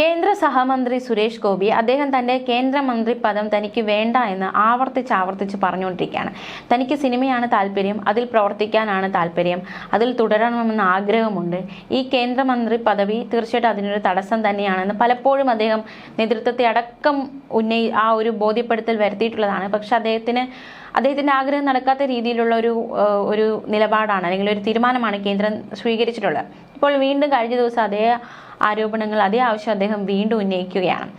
കേന്ദ്ര സഹമന്ത്രി സുരേഷ് ഗോപി അദ്ദേഹം തന്റെ കേന്ദ്രമന്ത്രി പദം തനിക്ക് വേണ്ട എന്ന് ആവർത്തിച്ച് ആവർത്തിച്ച് പറഞ്ഞുകൊണ്ടിരിക്കുകയാണ്. തനിക്ക് സിനിമയാണ് താല്പര്യം അതിൽ പ്രവർത്തിക്കാനാണ് താല്പര്യം അതിൽ തുടരണമെന്ന ആഗ്രഹമുണ്ട്. ഈ കേന്ദ്രമന്ത്രി പദവി തീർച്ചയായിട്ടും അതിനൊരു തടസ്സം തന്നെയാണെന്ന് പലപ്പോഴും അദ്ദേഹം നേതൃത്വത്തെ അടക്കം ഉന്നയി ആ ഒരു ബോധ്യപ്പെടുത്തൽ വരുത്തിയിട്ടുള്ളതാണ്. പക്ഷെ അദ്ദേഹത്തിന് അദ്ദേഹത്തിന്റെ ആഗ്രഹം നടക്കാത്ത രീതിയിലുള്ള ഒരു ഒരു നിലപാടാണ് അല്ലെങ്കിൽ ഒരു തീരുമാനമാണ് കേന്ദ്രം സ്വീകരിച്ചിട്ടുള്ളത്. ഇപ്പോൾ വീണ്ടും കഴിഞ്ഞ ദിവസം അതേ ആരോപണങ്ങൾ അതേ ആവശ്യം അദ്ദേഹം വീണ്ടും ഉന്നയിക്കുകയാണ്.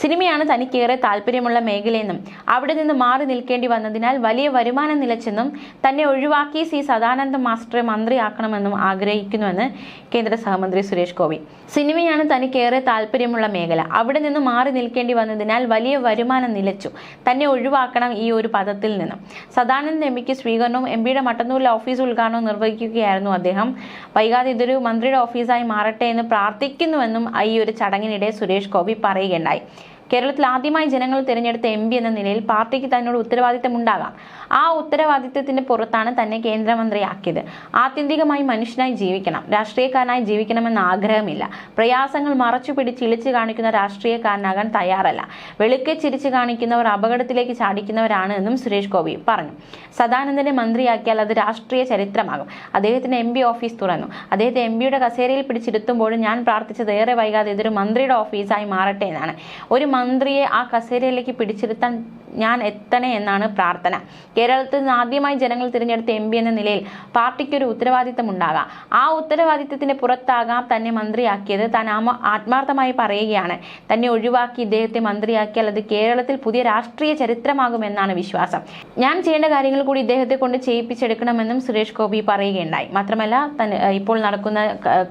സിനിമയാണ് തനിക്കേറെ താല്പര്യമുള്ള മേഖലയെന്നും അവിടെ നിന്ന് മാറി നിൽക്കേണ്ടി വന്നതിനാൽ വലിയ വരുമാനം നിലച്ചെന്നും തന്നെ ഒഴിവാക്കി സി സദാനന്ദ മാസ്റ്ററെ മന്ത്രിയാക്കണമെന്നും ആഗ്രഹിക്കുന്നുവെന്ന് കേന്ദ്ര സഹമന്ത്രി സുരേഷ് ഗോപി. സിനിമയാണ് തനിക്കേറെ താല്പര്യമുള്ള മേഖല. അവിടെ നിന്ന് മാറി നിൽക്കേണ്ടി വന്നതിനാൽ വലിയ വരുമാനം നിലച്ചു. തന്നെ ഒഴിവാക്കണം ഈ ഒരു പദത്തിൽ നിന്നും. സദാനന്ദ് എം പിക്ക് സ്വീകരണവും എം പിയുടെ മട്ടന്നൂരിലെ ഓഫീസ് ഉദ്ഘാടനവും നിർവഹിക്കുകയായിരുന്നു അദ്ദേഹം. വൈകാതെ ഇതൊരു മന്ത്രിയുടെ ഓഫീസായി മാറട്ടെ എന്ന് പ്രാർത്ഥിക്കുന്നുവെന്നും ഈ ഒരു ചടങ്ങിനിടെ സുരേഷ് ഗോപി പറയുകയുണ്ടായി. കേരളത്തിൽ ആദ്യമായി ജനങ്ങൾ തിരഞ്ഞെടുത്ത എം പി എന്ന നിലയിൽ പാർട്ടിക്ക് തന്നോട് ഉത്തരവാദിത്തമുണ്ടാകാം. ആ ഉത്തരവാദിത്തത്തിന്റെ പുറത്താണ് തന്നെ കേന്ദ്രമന്ത്രിയാക്കിയത്. ആത്യന്തികമായി മനുഷ്യനായി ജീവിക്കണം. രാഷ്ട്രീയക്കാരനായി ജീവിക്കണമെന്ന് ആഗ്രഹമില്ല. പ്രയാസങ്ങൾ മറച്ചു പിടിച്ച് ഇളിച്ചു കാണിക്കുന്ന രാഷ്ട്രീയക്കാരനാകാൻ തയ്യാറല്ല. വെളുക്കെ ചിരിച്ചു കാണിക്കുന്നവർ അപകടത്തിലേക്ക് ചാടിക്കുന്നവരാണ് എന്നും സുരേഷ് ഗോപി പറഞ്ഞു. സദാനന്ദനെ മന്ത്രിയാക്കിയാൽ അത് രാഷ്ട്രീയ ചരിത്രമാകും. അദ്ദേഹത്തിന് എം ഓഫീസ് തുറന്നു. അദ്ദേഹത്തെ എം പിയുടെ കസേരയിൽ പിടിച്ചിരുത്തുമ്പോഴും ഞാൻ പ്രാർത്ഥിച്ചത് ഏറെ വൈകാതെ ഇതൊരു മന്ത്രിയുടെ ഓഫീസായി മാറട്ടെ എന്നാണ്. ഒരു മന്ത്രിയെ ആ കസേരയിലേക്ക് പിടിച്ചിരുത്താൻ ഞാൻ എത്തണേ എന്നാണ് പ്രാർത്ഥന. കേരളത്തിൽ നിന്ന് ആദ്യമായി ജനങ്ങൾ തിരഞ്ഞെടുത്ത എം എന്ന നിലയിൽ പാർട്ടിക്ക് ഒരു ഉത്തരവാദിത്തം ഉണ്ടാകാം ആ ഉത്തരവാദിത്തത്തിന് പുറത്താകാം തന്നെ മന്ത്രിയാക്കിയത് താൻ ആത്മാർത്ഥമായി പറയുകയാണ്. തന്നെ ഒഴിവാക്കി ഇദ്ദേഹത്തെ മന്ത്രിയാക്കിയാൽ അത് കേരളത്തിൽ പുതിയ രാഷ്ട്രീയ ചരിത്രമാകുമെന്നാണ് വിശ്വാസം. ഞാൻ ചെയ്യേണ്ട കാര്യങ്ങൾ കൂടി ഇദ്ദേഹത്തെ കൊണ്ട് ചെയ്യിപ്പിച്ചെടുക്കണമെന്നും സുരേഷ് ഗോപി പറയുകയുണ്ടായി. മാത്രമല്ല ഇപ്പോൾ നടക്കുന്ന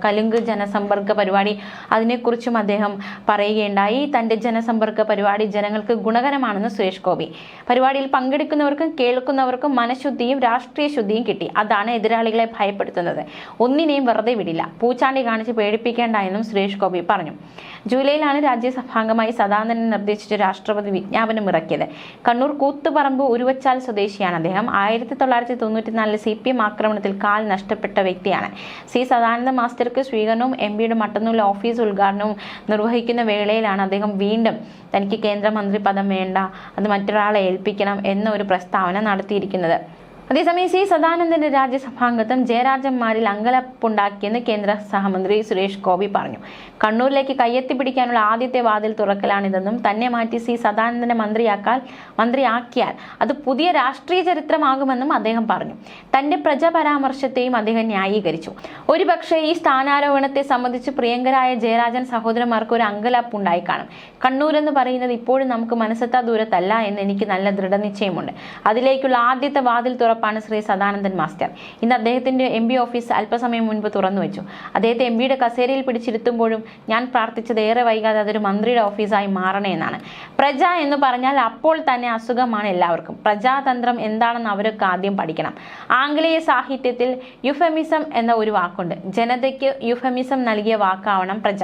കലുങ്ക് ജനസമ്പർക്ക പരിപാടി അതിനെക്കുറിച്ചും അദ്ദേഹം പറയുകയുണ്ടായി. തന്റെ ജനസമ്പർക്ക പരിപാടി ജനങ്ങൾക്ക് ഗുണകരമാണെന്ന് സുരേഷ് പരിപാടിയിൽ പങ്കെടുക്കുന്നവർക്കും കേൾക്കുന്നവർക്കും മനഃശുദ്ധിയും രാഷ്ട്രീയ ശുദ്ധിയും കിട്ടി. അതാണ് എതിരാളികളെ ഭയപ്പെടുത്തുന്നത്. ഒന്നിനെയും വെറുതെ വിടില്ല. പൂച്ചാണ്ടി കാണിച്ച് പേടിപ്പിക്കേണ്ട എന്നും സുരേഷ് ഗോപി പറഞ്ഞു. ജൂലൈയിലാണ് രാജ്യസഭാംഗമായി സദാനന്ദൻ നിർദ്ദേശിച്ച രാഷ്ട്രപതി വിജ്ഞാപനം ഇറക്കിയത്. കണ്ണൂർ കൂത്തുപറമ്പ് ഉരുവച്ചാൽ സ്വദേശിയാണ് അദ്ദേഹം. ആയിരത്തി തൊള്ളായിരത്തി തൊണ്ണൂറ്റിനാലിലെ സി പി എം ആക്രമണത്തിൽ കാൽ നഷ്ടപ്പെട്ട വ്യക്തിയാണ്. സി സദാനന്ദ മാസ്റ്റർക്ക് സ്വീകരണവും എം പിയുടെ മട്ടന്നൂരിലെ ഓഫീസ് ഉദ്ഘാടനവും നിർവഹിക്കുന്ന വേളയിലാണ് അദ്ദേഹം വീണ്ടും തനിക്ക് കേന്ദ്രമന്ത്രി പദം വേണ്ട അത് മറ്റൊരാളെ ഏൽപ്പിക്കണം എന്നൊരു പ്രസ്താവന നടത്തിയിരിക്കുന്നത്. അതേസമയം സി സദാനന്ദന്റെ രാജ്യസഭാംഗത്വം ജയരാജന്മാരിൽ അങ്കലപ്പുണ്ടാക്കിയെന്ന് കേന്ദ്ര സഹമന്ത്രി സുരേഷ് ഗോപി പറഞ്ഞു. കണ്ണൂരിലേക്ക് കയ്യെത്തിപ്പിടിക്കാനുള്ള ആദ്യത്തെ വാതിൽ തുറക്കലാണിതെന്നും തന്നെ മാറ്റി സി സദാനന്ദനെ മന്ത്രിയാക്കാൻ മന്ത്രിയാക്കിയാൽ അത് പുതിയ രാഷ്ട്രീയ ചരിത്രമാകുമെന്നും അദ്ദേഹം പറഞ്ഞു. തന്റെ പ്രജപരാമർശത്തെയും അദ്ദേഹം ന്യായീകരിച്ചു. ഒരുപക്ഷെ ഈ സ്ഥാനാരോഹണത്തെ സംബന്ധിച്ച് പ്രിയങ്കരായ ജയരാജൻ സഹോദരന്മാർക്ക് ഒരു അങ്കലപ്പ് ഉണ്ടായി കാണും. കണ്ണൂർ എന്ന് പറയുന്നത് ഇപ്പോഴും നമുക്ക് മനസ്സെത്താ ദൂരത്തല്ല എന്ന് എനിക്ക് നല്ല ദൃഢനിശ്ചയമുണ്ട്. അതിലേക്കുള്ള ആദ്യത്തെ വാതിൽ തുറപ്പാണ് ശ്രീ സദാനന്ദൻ മാസ്റ്റർ. ഇന്ന് അദ്ദേഹത്തിന്റെ എം പി ഓഫീസ് അല്പസമയം മുൻപ് തുറന്നു വെച്ചു അദ്ദേഹത്തെ എം പിയുടെ കസേരയിൽ പിടിച്ചിരുത്തുമ്പോഴും ഞാൻ പ്രാർത്ഥിച്ചത് ഏറെ വൈകാതെ അതൊരു മന്ത്രിയുടെ ഓഫീസായി മാറണേ എന്നാണ്. പ്രജ എന്ന് പറഞ്ഞാൽ അപ്പോൾ തന്നെ അസുഖമാണ് എല്ലാവർക്കും. പ്രജാതന്ത്രം എന്താണെന്ന് അവരൊക്കെ ആദ്യം പഠിക്കണം. ആംഗലേയ സാഹിത്യത്തിൽ യുഫമിസം എന്ന ഒരു വാക്കുണ്ട്. ജനതയ്ക്ക് യുഫമിസം നൽകിയ വാക്കാവണം പ്രജ.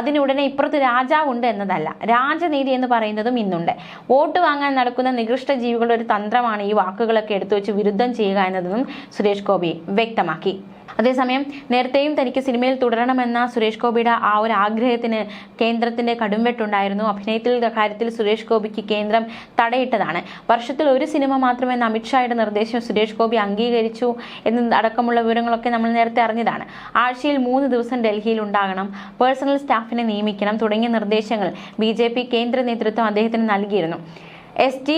അതിനുടനെ ഇപ്പുറത്ത് രാജാവുണ്ട് എന്നതല്ല. രാജനീതി എന്ന് പറയുന്നതും ഇന്നുണ്ട്. വോട്ട് വാങ്ങാൻ നടക്കുന്ന നികൃഷ്ട ജീവികളുടെ ഒരു തന്ത്രമാണ് ഈ വാക്കുകളൊക്കെ എടുത്തു വെച്ച് ചെയ്യുക എന്നതെന്നും സുരേഷ് ഗോപി വ്യക്തമാക്കി. അതേസമയം നേരത്തെയും തനിക്ക് സിനിമയിൽ തുടരണമെന്ന സുരേഷ് ഗോപിയുടെ ആ ഒരു ആഗ്രഹത്തിന് കേന്ദ്രത്തിന്റെ കടുംവെട്ടുണ്ടായിരുന്നു. അഭിനയത്തിൽ കാര്യത്തിൽ സുരേഷ് ഗോപിക്ക് കേന്ദ്രം തടയിട്ടതാണ്. വർഷത്തിൽ ഒരു സിനിമ മാത്രമെന്ന അമിത്ഷായുടെ നിർദ്ദേശം സുരേഷ് ഗോപി അംഗീകരിച്ചു എന്ന് അടക്കമുള്ള വിവരങ്ങളൊക്കെ നമ്മൾ നേരത്തെ അറിഞ്ഞതാണ്. ആഴ്ചയിൽ മൂന്ന് ദിവസം ഡൽഹിയിൽ ഉണ്ടാകണം പേഴ്സണൽ സ്റ്റാഫിനെ നിയമിക്കണം തുടങ്ങിയ നിർദ്ദേശങ്ങൾ ബി കേന്ദ്ര നേതൃത്വം അദ്ദേഹത്തിന് നൽകിയിരുന്നു. എസ് ടി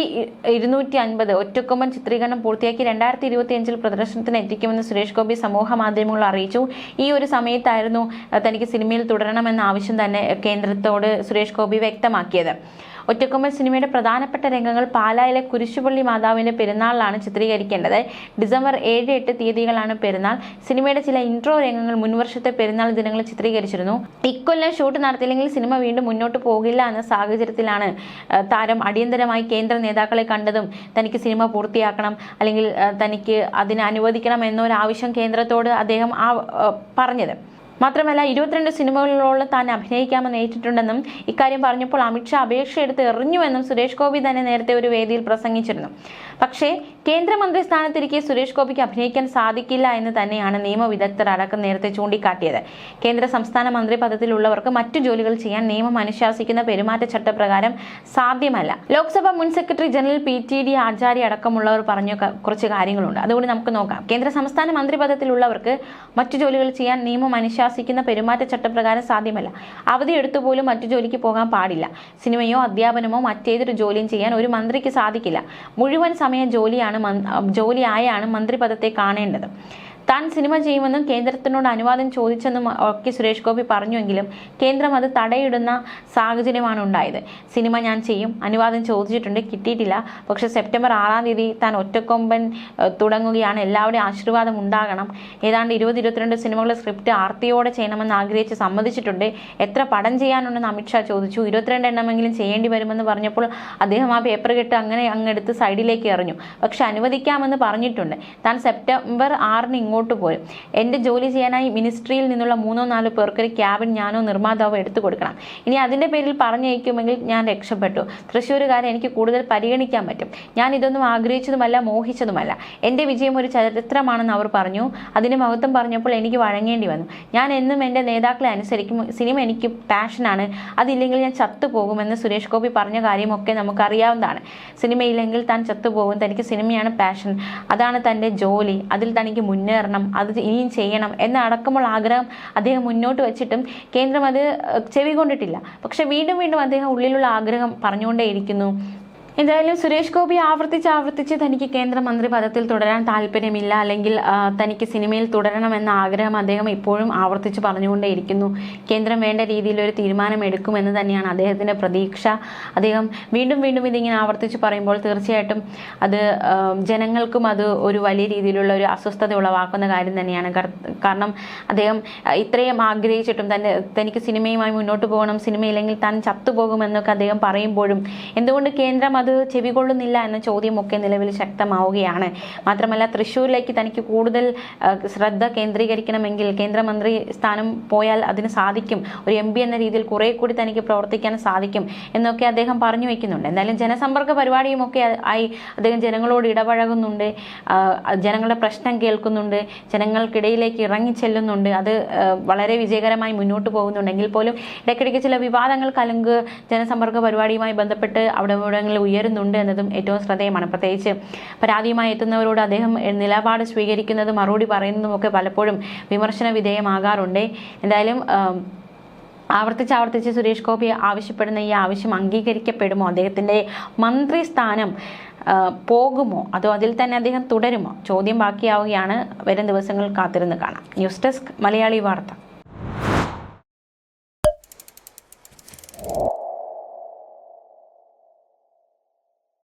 ഇരുന്നൂറ്റി അൻപത് ഒറ്റക്കൊമ്പൻ ചിത്രീകരണം പൂർത്തിയാക്കി രണ്ടായിരത്തി ഇരുപത്തി അഞ്ചിൽ പ്രദർശനത്തിന് എത്തിക്കുമെന്ന് സുരേഷ് ഗോപി സമൂഹ മാധ്യമങ്ങൾ അറിയിച്ചു. ഈ ഒരു സമയത്തായിരുന്നു തനിക്ക് സിനിമയിൽ തുടരണമെന്ന ആവശ്യം തന്നെ കേന്ദ്രത്തോട് സുരേഷ് ഗോപി വ്യക്തമാക്കിയത്. ഒറ്റക്കൊമ്പൻ സിനിമയുടെ പ്രധാനപ്പെട്ട രംഗങ്ങൾ പാലായിലെ കുരിശുപള്ളി മാതാവിന്റെ പെരുന്നാളിലാണ് ചിത്രീകരിക്കേണ്ടത്. ഡിസംബർ ഏഴ് എട്ട് തീയതികളാണ് പെരുന്നാൾ. സിനിമയുടെ ചില ഇൻട്രോ രംഗങ്ങൾ മുൻവർഷത്തെ പെരുന്നാൾ ദിനങ്ങളിൽ ചിത്രീകരിച്ചിരുന്നു. ഇക്കൊല്ലം ഷൂട്ട് നടത്തിയില്ലെങ്കിൽ സിനിമ വീണ്ടും മുന്നോട്ട് പോകില്ല എന്ന സാഹചര്യത്തിലാണ് താരം അടിയന്തരമായി കേന്ദ്ര നേതാക്കളെ കണ്ടതും തനിക്ക് സിനിമ പൂർത്തിയാക്കണം അല്ലെങ്കിൽ തനിക്ക് അതിന് അനുവദിക്കണം എന്നൊരാവശ്യം കേന്ദ്രത്തോട് അദ്ദേഹം ആ, പറഞ്ഞത്. മാത്രമല്ല ഇരുപത്തിരണ്ട് സിനിമകളിലോളം താൻ അഭിനയിക്കാമെന്ന് ഏറ്റിട്ടുണ്ടെന്നും ഇക്കാര്യം പറഞ്ഞപ്പോൾ അമിത്ഷാ അപേക്ഷ എടുത്ത് എറിഞ്ഞുവെന്നും സുരേഷ് ഗോപി തന്നെ നേരത്തെ ഒരു വേദിയിൽ പ്രസംഗിച്ചിരുന്നു. പക്ഷേ കേന്ദ്രമന്ത്രി സ്ഥാനത്തിരിക്കെ സുരേഷ് ഗോപിക്ക് അഭിനയിക്കാൻ സാധിക്കില്ല എന്ന് തന്നെയാണ് നിയമവിദഗ്ധർ അടക്കം നേരത്തെ ചൂണ്ടിക്കാട്ടിയത്. കേന്ദ്ര സംസ്ഥാന മന്ത്രി പദത്തിലുള്ളവർക്ക് മറ്റു ജോലികൾ ചെയ്യാൻ നിയമം അനുശാസിക്കുന്ന പെരുമാറ്റച്ചട്ടപ്രകാരം സാധ്യമല്ല. ലോക്സഭ മുൻ secretary general P T D Acharya അടക്കമുള്ളവർ പറഞ്ഞ കുറച്ച് കാര്യങ്ങളുണ്ട്. അതുകൊണ്ട് നമുക്ക് നോക്കാം. കേന്ദ്ര സംസ്ഥാന മന്ത്രി പദത്തിലുള്ളവർക്ക് മറ്റു ജോലികൾ ചെയ്യാൻ നിയമം അനുശാസിക്കുന്ന പെരുമാറ്റച്ചട്ടപ്രകാരം സാധ്യമല്ല. അവധി എടുത്തു പോലും മറ്റു ജോലിക്ക് പോകാൻ പാടില്ല. സിനിമയോ അധ്യാപനമോ മറ്റേതൊരു ജോലിയും ചെയ്യാൻ ഒരു മന്ത്രിക്ക് സാധിക്കില്ല. മുഴുവൻ സമയ ജോലിയാണ് ജോലിയായാണ് മന്ത്രിപദത്തെ കാണേണ്ടത്. താൻ സിനിമ ചെയ്യുമെന്നും കേന്ദ്രത്തിനോട് അനുവാദം ചോദിച്ചെന്നും ഒക്കെ സുരേഷ് ഗോപി പറഞ്ഞുവെങ്കിലും കേന്ദ്രം അത് തടയിടുന്ന സാഹചര്യമാണ് ഉണ്ടായത്. സിനിമ ഞാൻ ചെയ്യും. അനുവാദം ചോദിച്ചിട്ടുണ്ട്. കിട്ടിയിട്ടില്ല. പക്ഷേ സെപ്റ്റംബർ ആറാം തീയതി താൻ ഒറ്റക്കൊമ്പൻ തുടങ്ങുകയാണ്. എല്ലാവരുടെയും ആശീർവാദം ഉണ്ടാകണം. ഏതാണ്ട് ഇരുപത് ഇരുപത്തിരണ്ട് സിനിമകളുടെ സ്ക്രിപ്റ്റ് ആർത്തിയോടെ ചെയ്യണമെന്ന് ആഗ്രഹിച്ച് സമ്മതിച്ചിട്ടുണ്ട്. എത്ര പടം ചെയ്യാനുണ്ടെന്ന് അമിത്ഷാ ചോദിച്ചു. ഇരുപത്തിരണ്ട് എണ്ണമെങ്കിലും ചെയ്യേണ്ടി വരുമെന്ന് പറഞ്ഞപ്പോൾ അദ്ദേഹം ആ പേപ്പർ കെട്ട് അങ്ങനെ അങ്ങെടുത്ത് സൈഡിലേക്ക് എറിഞ്ഞു. പക്ഷെ അനുവദിക്കാമെന്ന് പറഞ്ഞിട്ടുണ്ട്. താൻ സെപ്റ്റംബർ ആറിന് ഇങ്ങോട്ട് പോരും. എന്റെ ജോലി ചെയ്യാനായി മിനിസ്ട്രിയിൽ നിന്നുള്ള മൂന്നോ നാലോ പേർക്ക് ഒരു ക്യാബിൻ ഞാനോ നിർമ്മാതാവോ എടുത്തു കൊടുക്കണം. ഇനി അതിന്റെ പേരിൽ പറഞ്ഞയക്കുമെങ്കിൽ ഞാൻ രക്ഷപ്പെട്ടു. തൃശ്ശൂരുകാരെ എനിക്ക് കൂടുതൽ പരിഗണിക്കാൻ പറ്റും. ഞാൻ ഇതൊന്നും ആഗ്രഹിച്ചതുമല്ല മോഹിച്ചതുമല്ല. എന്റെ വിജയം ഒരു ചരിത്രമാണെന്ന് അവർ പറഞ്ഞു. അതിന് മഹത്വം പറഞ്ഞപ്പോൾ എനിക്ക് വഴങ്ങേണ്ടി വന്നു. ഞാൻ എന്നും എന്റെ നേതാക്കളെ അനുസരിക്കും. സിനിമ എനിക്ക് പാഷനാണ്. അതില്ലെങ്കിൽ ഞാൻ ചത്തുപോകുമെന്ന് സുരേഷ് ഗോപി പറഞ്ഞ കാര്യമൊക്കെ നമുക്കറിയാവുന്നതാണ്. സിനിമയില്ലെങ്കിൽ താൻ ചത്തുപോകും. തനിക്ക് സിനിമയാണ് പാഷൻ. അതാണ് തന്റെ ജോലി. അതിൽ തനിക്ക് മുന്നേറണം അത് ഇനിയും ചെയ്യണം എന്നടക്കമുള്ള ആഗ്രഹം അദ്ദേഹം മുന്നോട്ട് വെച്ചിട്ടും കേന്ദ്രം അത് ചെവി ചെവികൊണ്ടിട്ടില്ല പക്ഷെ വീണ്ടും വീണ്ടും അദ്ദേഹം ഉള്ളിലുള്ള ആഗ്രഹം പറഞ്ഞുകൊണ്ടേയിരിക്കുന്നു. എന്തായാലും സുരേഷ് ഗോപി ആവർത്തിച്ച് ആവർത്തിച്ച് തനിക്ക് കേന്ദ്രമന്ത്രി പദത്തിൽ തുടരാൻ താല്പര്യമില്ല. അല്ലെങ്കിൽ തനിക്ക് സിനിമയിൽ തുടരണമെന്ന ആഗ്രഹം അദ്ദേഹം ഇപ്പോഴും ആവർത്തിച്ച് പറഞ്ഞുകൊണ്ടേയിരിക്കുന്നു. കേന്ദ്രം വേണ്ട രീതിയിൽ ഒരു തീരുമാനം എടുക്കുമെന്ന് തന്നെയാണ് അദ്ദേഹത്തിന്റെ പ്രതീക്ഷ. അദ്ദേഹം വീണ്ടും വീണ്ടും ഇതിങ്ങനെ ആവർത്തിച്ച് പറയുമ്പോൾ തീർച്ചയായിട്ടും അത് ജനങ്ങൾക്കും അത് ഒരു വലിയ രീതിയിലുള്ള ഒരു അസ്വസ്ഥത ഉളവാക്കുന്ന കാര്യം തന്നെയാണ്. കാരണം അദ്ദേഹം ഇത്രയും ആഗ്രഹിച്ചിട്ടും തന്നെ തനിക്ക് സിനിമയുമായി മുന്നോട്ട് പോകണം സിനിമയില്ലെങ്കിൽ താൻ ചത്തുപോകുമെന്നൊക്കെ അദ്ദേഹം പറയുമ്പോഴും എന്തുകൊണ്ട് കേന്ദ്രം അത് ചെവികൊള്ളുന്നില്ല എന്ന ചോദ്യമൊക്കെ നിലവിൽ ശക്തമാവുകയാണ്. മാത്രമല്ല തൃശ്ശൂരിലേക്ക് തനിക്ക് കൂടുതൽ ശ്രദ്ധ കേന്ദ്രീകരിക്കണമെങ്കിൽ കേന്ദ്രമന്ത്രി സ്ഥാനം പോയാൽ അതിന് സാധിക്കും. ഒരു എം എന്ന രീതിയിൽ കുറെ കൂടി തനിക്ക് പ്രവർത്തിക്കാൻ സാധിക്കും എന്നൊക്കെ അദ്ദേഹം പറഞ്ഞു വയ്ക്കുന്നുണ്ട് എന്തായാലും ജനസമ്പർക്ക പരിപാടിയുമൊക്കെ ആയി അദ്ദേഹം ജനങ്ങളോട് ഇടപഴകുന്നുണ്ട്. ജനങ്ങളുടെ പ്രശ്നം കേൾക്കുന്നുണ്ട്. ജനങ്ങൾക്കിടയിലേക്ക് ഇറങ്ങി ചെല്ലുന്നുണ്ട്. അത് വളരെ വിജയകരമായി മുന്നോട്ട് പോകുന്നുണ്ടെങ്കിൽ പോലും ഇടയ്ക്കിടയ്ക്ക് ചില വിവാദങ്ങൾ കലങ്ക് ജനസമ്പർക്ക പരിപാടിയുമായി ബന്ധപ്പെട്ട് അവിടെ ഇവിടങ്ങളിൽ ഉയരുന്നുണ്ട് എന്നതും ഏറ്റവും ശ്രദ്ധേയമാണ്. പ്രത്യേകിച്ച് പരാതിയുമായി എത്തുന്നവരോട് അദ്ദേഹം നിലപാട് സ്വീകരിക്കുന്നതും മറുപടി പറയുന്നതും ഒക്കെ പലപ്പോഴും വിമർശന വിധേയമാകാറുണ്ട്. എന്തായാലും ആവർത്തിച്ച് ആവർത്തിച്ച് സുരേഷ് ഗോപി ആവശ്യപ്പെടുന്ന ഈ ആവശ്യം അംഗീകരിക്കപ്പെടുമോ? അദ്ദേഹത്തിന്റെ മന്ത്രി സ്ഥാനം പോകുമോ? അതോ അതിൽ തന്നെ അദ്ദേഹം തുടരുമോ? ചോദ്യം ബാക്കിയാവുകയാണ്. വരും ദിവസങ്ങൾ കാത്തിരുന്ന് കാണാം. ന്യൂസ് ഡെസ്ക് മലയാളി വാർത്ത.